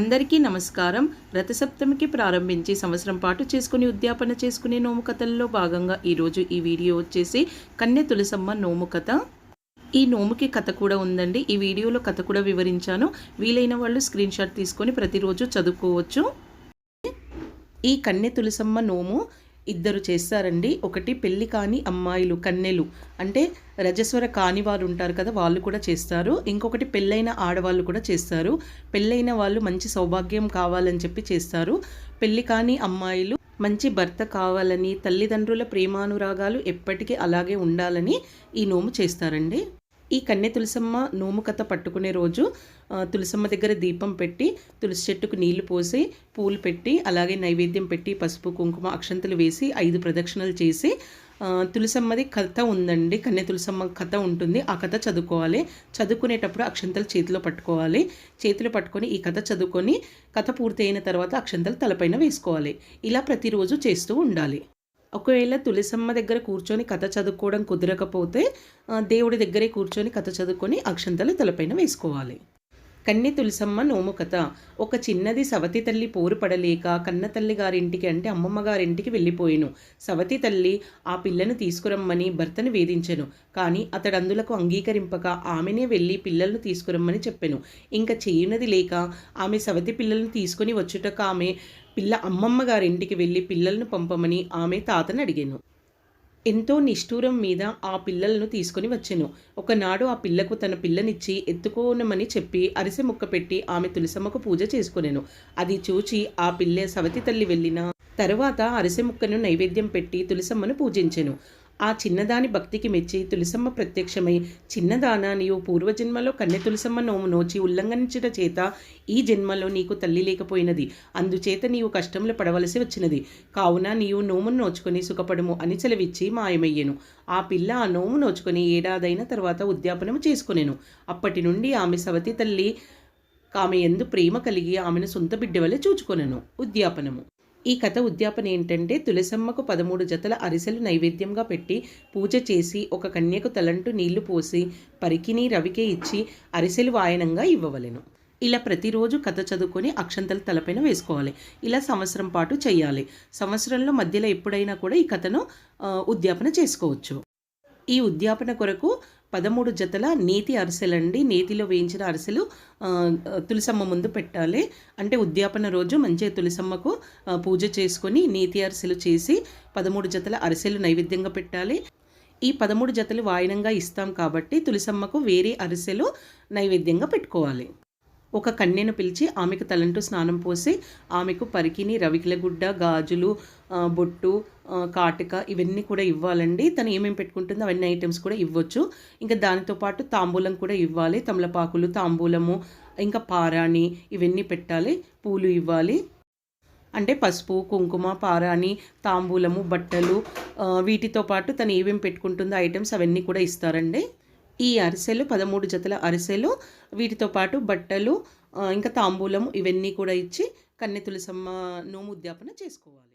అందరికీ నమస్కారం. రథసప్తమికి ప్రారంభించి సంవత్సరం పాటు చేసుకుని ఉద్యాపన చేసుకునే నోము కథల్లో భాగంగా ఈరోజు ఈ వీడియో వచ్చేసి కన్నె తులసమ్మ నోము కథ. ఈ నోముకి కథ కూడా ఉందండి. ఈ వీడియోలో కథ కూడా వివరించాను. వీలైన వాళ్ళు స్క్రీన్ షాట్ తీసుకొని ప్రతిరోజు చదువుకోవచ్చు. ఈ కన్నె తులసమ్మ నోము ఇద్దరు చేస్తారండి. ఒకటి పెళ్ళి కాని అమ్మాయిలు కన్నెలు. అంటే రజస్వర కాని వారు ఉంటారు కదా వాళ్ళు కూడా చేస్తారు. ఇంకొకటి పెళ్ళైన ఆడవాళ్ళు కూడా చేస్తారు. పెళ్ళైన వాళ్ళు మంచి సౌభాగ్యం కావాలని చెప్పి చేస్తారు. పెళ్ళి కాని అమ్మాయిలు మంచి భర్త కావాలని తల్లిదండ్రుల ప్రేమానురాగాలు ఎప్పటికీ అలాగే ఉండాలని ఈ నోము చేస్తారండి. ఈ కన్నె తులసమ్మ నోము కథ పట్టుకునే రోజు తులసమ్మ దగ్గర దీపం పెట్టి తులసి చెట్టుకు నీళ్ళు పోసి పూలు పెట్టి అలాగే నైవేద్యం పెట్టి పసుపు కుంకుమ అక్షంతలు వేసి ఐదు ప్రదక్షిణలు చేసి తులసమ్మది కథ ఉందండి. కన్నె తులసమ్మ కథ ఉంటుంది. ఆ కథ చదువుకోవాలి. చదువుకునేటప్పుడు అక్షంతలు చేతిలో పట్టుకోవాలి. చేతిలో పట్టుకొని ఈ కథ చదువుకొని కథ పూర్తయిన తర్వాత అక్షంతలు తలపైన వేసుకోవాలి. ఇలా ప్రతిరోజు చేస్తూ ఉండాలి. ఒకవేళ తులసమ్మ దగ్గర కూర్చొని కథ చదువుకోవడం కుదరకపోతే దేవుడి దగ్గరే కూర్చొని కథ చదువుకొని అక్షంతలు తలపైన వేసుకోవాలి. కన్నె తులసమ్మ నోము కథ. ఒక చిన్నది సవతి తల్లి పోరు పడలేక కన్న తల్లి గారింటికి అంటే అమ్మమ్మ గారింటికి వెళ్ళిపోయాను. సవతి తల్లి ఆ పిల్లను తీసుకురమ్మని భర్తను వేధించెను. కానీ అతడు అందులకు అంగీకరింపక ఆమెనే వెళ్ళి పిల్లలను తీసుకురమ్మని చెప్పాను. ఇంకా చేయునది లేక ఆమె సవతి పిల్లలను తీసుకుని వచ్చుటక ఆమె పిల్ల అమ్మమ్మ గారింటికి వెళ్ళి పిల్లలను పంపమని ఆమె తాతను అడిగాను. ఎంతో నిష్ఠూరం మీద ఆ పిల్లలను తీసుకొని వచ్చాను. ఒకనాడు ఆ పిల్లకు తన పిల్లనిచ్చి ఎత్తుకోనమని చెప్పి అరిసె ముక్క పెట్టి ఆమె తులసమ్మకు పూజ చేసుకునేను. అది చూచి ఆ పిల్లె సవతి తల్లి వెళ్ళిన తరువాత అరిసె ముక్కను నైవేద్యం పెట్టి తులసమ్మను పూజించెను. ఆ చిన్నదాని భక్తికి మెచ్చి తులసమ్మ ప్రత్యక్షమై చిన్నదాన నీవు పూర్వజన్మలో కన్నె తులసమ్మ నోము నోచి ఉల్లంఘించట చేత ఈ జన్మలో నీకు తల్లి లేకపోయినది. అందుచేత నీవు కష్టంలో పడవలసి వచ్చినది. కావున నీవు నోమును నోచుకొని సుఖపడము అని సెలవిచ్చి మాయమయ్యాను. ఆ పిల్ల ఆ నోము నోచుకొని ఏడాదైన తర్వాత ఉద్యాపనము చేసుకునేను. అప్పటి నుండి ఆమె సవతి తల్లి ఆమె ఎందు ప్రేమ కలిగి ఆమెను సొంత బిడ్డ వలె చూచుకొనను. ఉద్యాపనము. ఈ కథ ఉద్యాపన ఏంటంటే తులసమ్మకు పదమూడు జతల అరిసెలు నైవేద్యంగా పెట్టి పూజ చేసి ఒక కన్యకు తలంటూ నీళ్ళు పోసి పరికిని రవికే ఇచ్చి అరిసెలు వాయనంగా ఇవ్వవలెను. ఇలా ప్రతిరోజు కథ చదువుకొని అక్షంతలు తలపైన వేసుకోవాలి. ఇలా సంవత్సరం పాటు చేయాలి సంవత్సరంలో మధ్యలో ఎప్పుడైనా కూడా ఈ కథను ఉద్యాపన చేసుకోవచ్చు. ఈ ఉద్యాపన కొరకు పదమూడు జతల నేతి అరిసెలండి. నేతిలో వేయించిన అరిసెలు తులసమ్మ ముందు పెట్టాలి. అంటే ఉద్యాపన రోజు మంచిగా తులసమ్మకు పూజ చేసుకొని నేతి అరిసెలు చేసి పదమూడు జతల అరిసెలు నైవేద్యంగా పెట్టాలి. ఈ పదమూడు జతలు వాయినంగా ఇస్తాం కాబట్టి తులసమ్మకు వేరే అరిసెలు నైవేద్యంగా పెట్టుకోవాలి. ఒక కన్యను పిలిచి ఆమెకు తలంటూ స్నానం పోసి ఆమెకు పరికిని రవికిలగుడ్డ గాజులు బొట్టు కాటిక ఇవన్నీ కూడా ఇవ్వాలండి. తను ఏమేమి పెట్టుకుంటుందో అవన్నీ ఐటమ్స్ కూడా ఇవ్వచ్చు. ఇంకా దానితో పాటు తాంబూలం కూడా ఇవ్వాలి. తమలపాకులు తాంబూలము ఇంకా పారాణి ఇవన్నీ పెట్టాలి. పూలు ఇవ్వాలి. అంటే పసుపు కుంకుమ పారాణి తాంబూలము బట్టలు వీటితో పాటు తను ఏమేమి పెట్టుకుంటుందో ఐటమ్స్ అవన్నీ కూడా ఇస్తారండి. ఈ అరిసెలు పదమూడు జతల అరిసెలు వీటితో పాటు బట్టలు ఇంకా తాంబూలం ఇవన్నీ కూడా ఇచ్చి కన్నె తులసమ్మ నోము ఉద్యాపన చేసుకోవాలి.